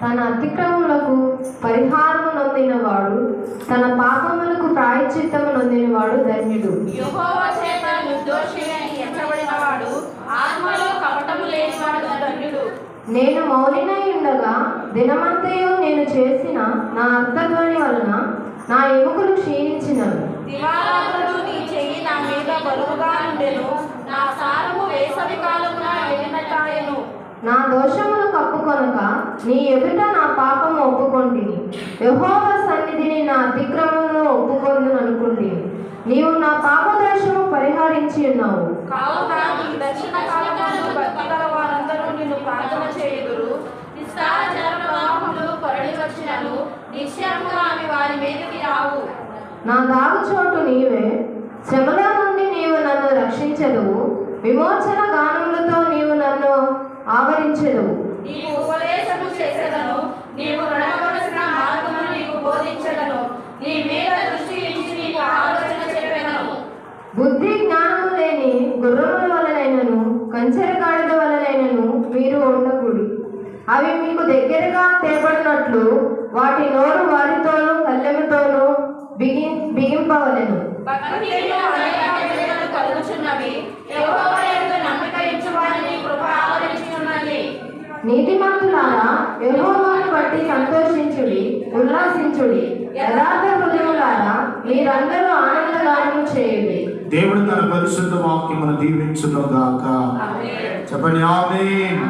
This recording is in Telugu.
తన అతిక్రమములకు పరిహారము నొందినవాడు తన పాపములకు ప్రాయశ్చిత్తము నొందినవాడు ధన్యుడు. యెహోవా చేత నిర్దోషిగా ఎంచబడినవాడు ఆత్మలో కపటము లేనివాడు ధన్యుడు. నేను మౌనినై ఉండగా దినమంతయు నేను చేసిన నా అర్థధ్వని వలన నా ఎముకలు క్షీణించినవి దివారాత్రులు నీ చెయ్యి నా మీద బరువుగా ఉండెను నా సారము వేసవి కాలమున ఎండినట్టాయను నా దోషములు కప్పుకొనక నీ ఎదుట నా పాపము ఒప్పుకొంటిని. యెహోవ సన్నిధిని నా అతిక్రమమును ఒప్పుకొందును అనుకుంటిని నీవు నా పాప దోషము పరిహరించి ఉన్నావు. నీ దాగు చోటు నీవే. శ్రమల నుండి నీవు నన్ను రక్షించదువు. విమోచన గానములతో నీవు నన్ను ఆవరించదువు. బుద్ధి జ్ఞానము లేని గుర్రముల వలనైనను కంచెర గాడిద వలనైనను మీరు ఉండకూడి అవి మీకు దగ్గరగా తేబడినట్లు వాటి నోరు వారితోనూ కళ్ళెముతోనూ బిగి బిగింపవలెను. నీతిమంతులారా యెహోవాను బట్టి సంతోషించుడి ఉల్లాసించుడి. యథార్థ హృదయులారా మీరందరూ దేవుడు తన పరిశుద్ధ వాక్యమును దీవించును గాక చెప్పండి ఆమేన్.